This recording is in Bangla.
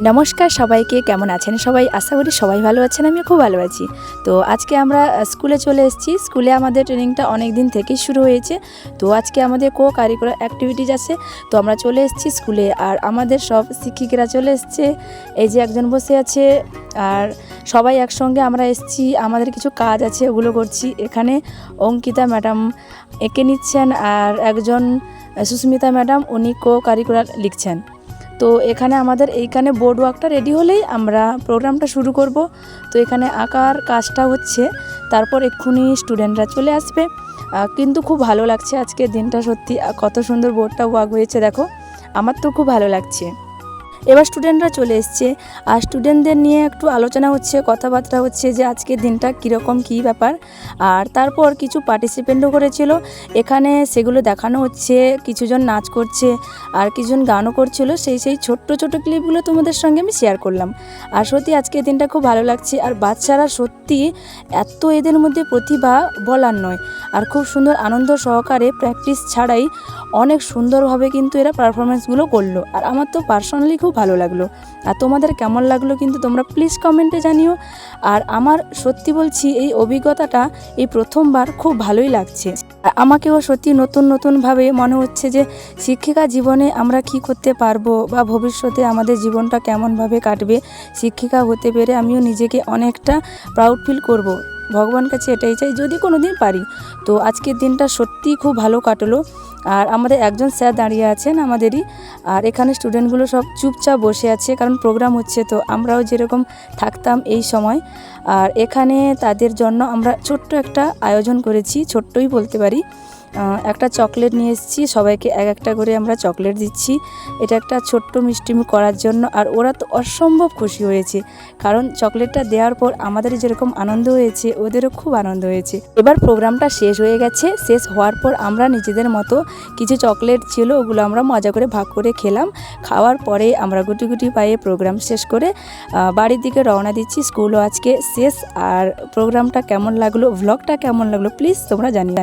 নমস্কার সবাইকে, কেমন আছেন সবাই? আশা করি সবাই ভালো আছেন আমি খুব ভালো আছি। তো আজকে আমরা স্কুলে চলে এসেছি। স্কুলে আমাদের ট্রেনিংটা অনেক দিন থেকেই শুরু হয়েছে। তো আজকে আমাদের কো কারিকুলার অ্যাক্টিভিটিজ আছে। তো আমরা চলে এসেছি স্কুলে। আর আমাদের সব শিক্ষিকারা চলে এসছে। এই যে একজন বসে আছে। আর সবাই একসঙ্গে আমরা এসেছি। আমাদের কিছু কাজ আছে, ওগুলো করছি। এখানে অঙ্কিতা ম্যাডাম এঁকে নিচ্ছেন। আর একজন সুস্মিতা ম্যাডাম, উনি কো কারিকুলার লিখছেন। তো এখানে আমাদের এইখানে বোর্ড ওয়ার্কটা রেডি হলেই আমরা প্রোগ্রামটা শুরু করব। তো এখানে আঁকার কাজটা হচ্ছে, তারপর এক্ষুনি স্টুডেন্টরা চলে আসবে। কিন্তু খুব ভালো লাগছে আজকে দিনটা সত্যি কত সুন্দর বোর্ডটা ওয়াক হয়েছে দেখো। আমার তো খুব ভালো লাগছে। এবার স্টুডেন্টরা চলে এসছে। আর স্টুডেন্টদের নিয়ে একটু আলোচনা হচ্ছে, কথাবার্তা হচ্ছে যে আজকের দিনটা কীরকম, কী ব্যাপার। আর তারপর কিছু পার্টিসিপেন্টও করেছিল। এখানে সেগুলো দেখানো হচ্ছে, কিছুজন নাচ করছে, আর কিছুজন গানও করছিল। সেই সেই ছোট্ট ছোট ক্লিপগুলো তোমাদের সঙ্গে আমি শেয়ার করলাম। আর সত্যি আজকের দিনটা খুব ভালো লাগছে। আর বাচ্চারা সত্যি এত এদের মধ্যে প্রতিভা বলার নয়। আর খুব সুন্দর আনন্দ সহকারে প্র্যাকটিস ছাড়াই অনেক সুন্দরভাবে কিন্তু এরা পারফরমেন্সগুলো করল। আর আমার তো পার্সোনালি খুব ভালো লাগল। আর তোমাদের কেমন লাগল কিন্তু তোমরা প্লিজ কমেন্টে জানিও। আর আমার সত্যি বলছি, এই অভিজ্ঞতাটা এই প্রথমবার খুব ভালোই লাগছে। আর আমাকেও সত্যি নতুন নতুনভাবে মনে হচ্ছে যে, শিক্ষিকা জীবনে আমরা কি করতে পারব বা ভবিষ্যতে আমাদের জীবনটা কেমনভাবে কাটবে, শিক্ষিকা হতে পেরে আমিও নিজেকে অনেকটা প্রাউড ফিল করব। ভগবান কাছে এটাই চাই, যদি কোনো দিন পারি। তো আজকের দিনটা সত্যিই খুব ভালো কাটলো। আর আমাদের একজন স্যার দাঁড়িয়ে আছেন আমাদেরই। আর এখানে স্টুডেন্টগুলো সব চুপচাপ বসে আছে, কারণ প্রোগ্রাম হচ্ছে, তো আমরাও যেরকম থাকতাম এই সময়। আর এখানে তাদের জন্য আমরা ছোট্ট একটা আয়োজন করেছি, ছোট্টই বলতে পারি। একটা চকলেট নিয়ে এসেছি, সবাইকে এক একটা করে আমরা চকলেট দিচ্ছি। এটা একটা ছোট্ট মিষ্টিমি করার জন্য, আর ওরা তো অসম্ভব খুশি হয়েছে। কারণ চকলেটটা দেওয়ার পর আমাদের যেরকম আনন্দ হয়েছে, ওদেরও খুব আনন্দ হয়েছে। এবার প্রোগ্রামটা শেষ হয়ে গেছে, শেষ হওয়ার পর আমরা নিজেদের মতো কিছু চকলেট ছিল, ওগুলো আমরা মজা করে ভাগ করে খেলাম। খাওয়ার পরে আমরা গুটি গুটি পায়ে প্রোগ্রাম শেষ করে বাড়ির দিকে রওনা দিচ্ছি। স্কুলও আজকে শেষ। আর প্রোগ্রামটা কেমন লাগল ভ্লগটা কেমন লাগল প্লিজ তোমরা জানিও।